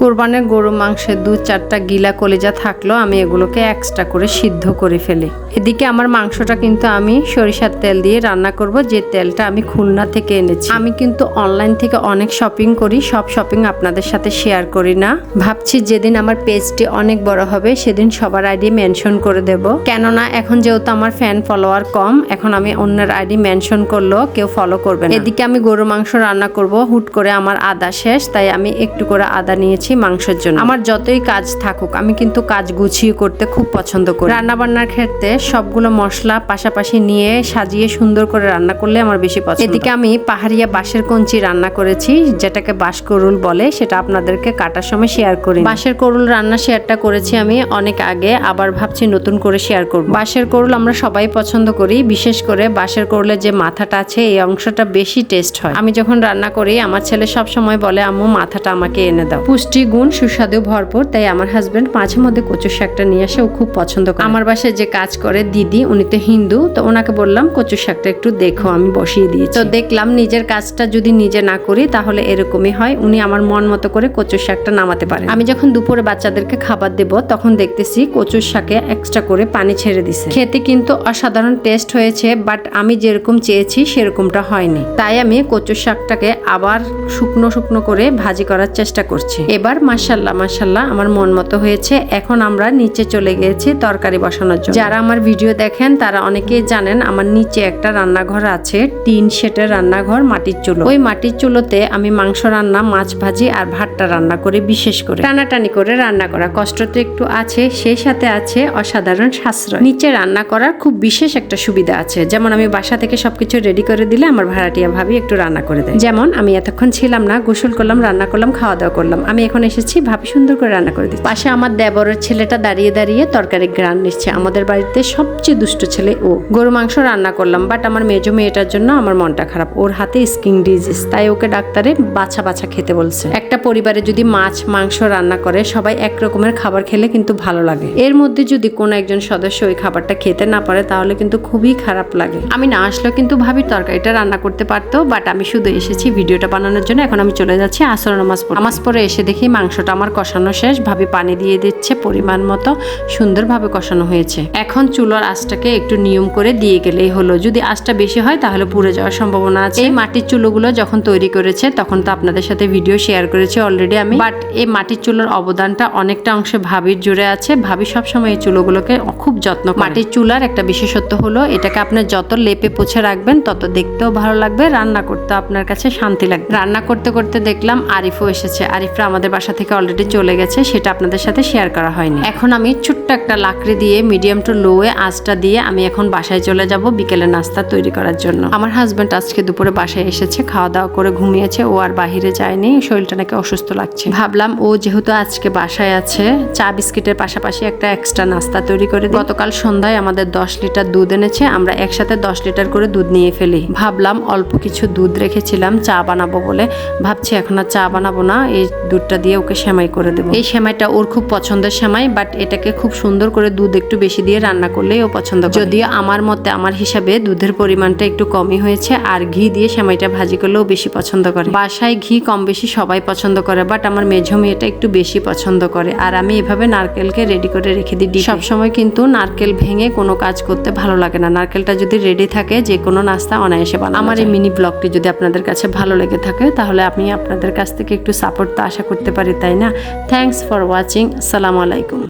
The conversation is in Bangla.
কোরবানের গরু মাংসের দু চারটা গিলা কলিজা থাকল আমি এগুলোকে এক্সট্রা করে সিদ্ধ করে ফেলি। এদিকে আমার মাংসটা কিন্তু আমি সরিষার তেল দিয়ে রান্না করব, যে তেলটা আমি খুলনা থেকে এনেছি। আমি কিন্তু অনলাইন থেকে অনেক শপিং করি, সব শপিং আপনাদের সাথে শেয়ার করি না। ভাবছি যেদিন আমার পেজটি অনেক বড় হবে, সেদিন সবার আইডি মেনশন করে দেব। কেননা এখন যেহেতু আমার ফ্যান ফলোয়ার কম, এখন আমি অন্যের আইডি মেনশন করলেও কেউ ফলো করবে না। এদিকে আমি গরু মাংস রান্না করব, হুট করে আমার আদা শেষ, তাই আমি একটু করে আদা নিয়েছি মাংসের জন্য। আমার যতই কাজ থাকুক আমি কিন্তু কাজ গুছিয়ে করতে খুব পছন্দ করি। রান্না বান্নার ক্ষেত্রে সবগুলো মশলা পাশাপাশি নিয়ে সাজিয়ে সুন্দর করে রান্না করলে আমার বেশি পছন্দ। এদিকে আমি পাহাড়িয়া বাঁশের কঞ্চি রান্না করেছি যেটাকে বাঁশ করুল বলে সেটা আপনাদেরকে কাটার সময় শেয়ার করি। বাঁশের করুল রান্না শেয়ারটা করেছি আমি অনেক আগে আবার ভাবছি নতুন করে শেয়ার করব। বাঁশের করুল আমরা সবাই পছন্দ করি বিশেষ করে বাঁশের করুলের যে মাথাটা আছে এই অংশটা বেশি টেস্ট হয়। আমি যখন রান্না করি আমার ছেলে সব সময় বলে আম্মু মাথাটা আমাকে এনে দাও। পুষ্টি গুণ সুস্বাদু ভরপুর, তাই আমার হাজব্যান্ড মাঝে মধ্যে কচু শাকটা নিয়ে আসে, ও খুব পছন্দ করে। আমার বাসায় যে কাজ করে দিদি, উনি তো হিন্দু, তো ওনাকে বললাম কচু শাকটা একটু দেখো, আমি বসিয়ে দিয়েছি। তো দেখলাম নিজের কাজটা যদি নিজে না করি, তাহলে এরকমই হয়, উনি আমার মন মতো করে কচু শাকটা নামাতে পারে আমি যখন দুপুরে বাচ্চাদেরকে খাবার দেব, তখন দেখতেছি কচুর শাকে এক্সট্রা করে পানি ছেড়ে দিছে। খেতে কিন্তু অসাধারণ টেস্ট হয়েছে বাট আমি যেরকম চেয়েছি, সেরকমটা হয়নি। তাই আমি কচু শাকটাকে আবার শুকনো শুকনো করে ভাজি করার চেষ্টা করছি। এবার মাসাল্লাহ মাসাল্লাহ আমার মন মতো হয়েছে। এখন আমরা নিচে চলে গিয়েছি তরকারি বসানোর জন্য। যারা আমার ভিডিও দেখেন, তারা অনেকেই জানেন আমার নিচে একটা রান্নাঘর আছে, টিন শেটের রান্নাঘর, মাটির চুলো। ওই মাটির চুলোতে আমি মাংস রান্না, মাছ ভাজি আর ভাতটা রান্না করি বিশেষ করে। টানাটানি করে রান্না করা। কষ্ট তো একটু আছে, সেই সাথে আছে অসাধারণ সাশ্রয়। নিচে রান্না করার খুব বিশেষ একটা সুবিধা আছে। যেমন আমি বাসা থেকে সবকিছু রেডি করে দিলে আমার ভাড়াটিয়া ভাবি একটু রান্না করে দেয়। যেমন আমি এতক্ষণ ছিলাম না, গোসল করলাম, রান্না করলাম খাওয়া দাওয়া করলাম। আমি এখন এসেছি ভাবি সুন্দর করে রান্না করে দিচ্ছি। পাশে আমার দেবরের ছেলেটা দাঁড়িয়ে দাঁড়িয়ে তরকারি গ্রান নিচ্ছে। আমাদের বাড়িতে সবচেয়ে দুষ্ট ছেলে ও। গরু মাংস রান্না করলাম বাট আমার মেজো মেয়েটার জন্য আমার মনটা খারাপ। ওর হাতে স্কিন ডিজিজ তাই ওকে ডাক্তারে বাছা বাছা খেতে বলছে। একটা পরিবারে যদি মাছ, মাংস রান্না করে, সবাই এক রকমের খাবার খেলে কিন্তু ভালো লাগে। এর মধ্যে যদি কোনো একজন সদস্য ওই খাবারটা খেতে না পারে, তাহলে কিন্তু খুবই খারাপ লাগে। আমি না আসলেও কিন্তু ভাবি তরকারিটা রান্না করতে পারতো বাট আমি শুধু এসেছি ভিডিওটা বানানোর জন্য। এখন আমি চলে যাচ্ছি আসর নামাজ নামাজ পরে এসে দেখি মাংসটা আমার কষানো শেষ। ভাবি পানি দিয়ে দিচ্ছে, পরিমাণ মতো সুন্দরভাবে কষানো হয়েছে। এখন চুলোর আঁচটাকে একটু নিয়ম করে দিয়ে গেলেই হলো। যদি আঁচটা বেশি হয় তাহলে পুড়ে যাওয়ার সম্ভাবনা আছে। এই মাটির চুলোগুলো যখন তৈরি করেছে, তখন তো আপনাদের সাথে ভিডিও শেয়ার করেছি অলরেডি আমি। বাট এই মাটির চুলোর অবদানটা অনেকটা অংশে ভাবির জুড়ে আছে। ভাবি সবসময় এই চুলোগুলোকে খুব যত্ন। মাটির চুলার একটা বিশেষত্ব হলো, এটাকে আপনার যত লেপে পুছে রাখবেন, তত দেখতেও ভালো লাগবে। রান্না করতে আপনার কাছে শান্তি লাগবে। রান্না করতে করতে দেখলাম আরিফও এসেছে। আরিফরা আমাদের বাসা থেকে অলরেডি চলে গেছে, সেটা আপনাদের সাথে শেয়ার করা হয়নি। এখন আমি ছোট্ট একটা লাকড়ি দিয়ে মিডিয়াম টু লোয়ে আঁচটা দিয়ে আমি এখন বাসায় চলে যাব বিকেলে নাস্তা তৈরি করার জন্য। আমার হাজব্যান্ড আজকে দুপুরে বাসায় এসেছে, খাওয়া দাওয়া করে ঘুমিয়েছে, ও আর বাহিরে যায়নি, শরীরটা নাকি অসুস্থ লাগছে। ভাবলাম ও যেহেতু আজকে বাসায় আছে, চা বিস্কিটের পাশাপাশি একটা এক্সট্রা নাস্তা তৈরি করে গতকাল সন্ধ্যায় আমাদের দশ লিটার দুধ এনেছে, আমরা একসাথে দশ লিটার করে দুধ নিয়ে ফেলি। ভাবলাম অল্প কিছু দুধ রেখেছিলাম, চা বানাবো বলে। ভাবছি এখন আর চা বানাবো না, এই দুধটা দিয়ে ওকে সেমাই করে দেবো। এই সেমাইটা ওর খুব পছন্দের সেমাই বাট এটাকে খুব সুন্দর করে দুধ একটু বেশি দিয়ে রান্না করলেই ও পছন্দ করে। যদিও আমার মতে আমার হিসাবে দুধের পরিমাণটা একটু কমই হয়েছে আর ঘি দিয়ে সেমাইটা ভাজি করলেও বেশি পছন্দ করে। বাসায় ঘি কম বেশি সবাই পছন্দ করে বাট আমার মেঝো মেয়েটা একটু বেশি পছন্দ করে। আর আমি এভাবে নারকেলকে রেডি করে রেখে দিই সব সময় কিন্তু নারকেল ভেঙে কোনো কাজ করতে ভালো লাগে না। নারকেলটা যদি রেডি থাকে যে কোনো নাস্তা অনায়াসে বানানো আমার এই মিনি ব্লগটি যদি আপনাদের কাছে ভালো লেগে থাকে তাহলে আমি আপনাদের কাছ থেকে একটু সাপোর্ট তো আশা করতে পারি তাই না? থ্যাংকস ফর ওয়াচিং সালাম আলাইকুম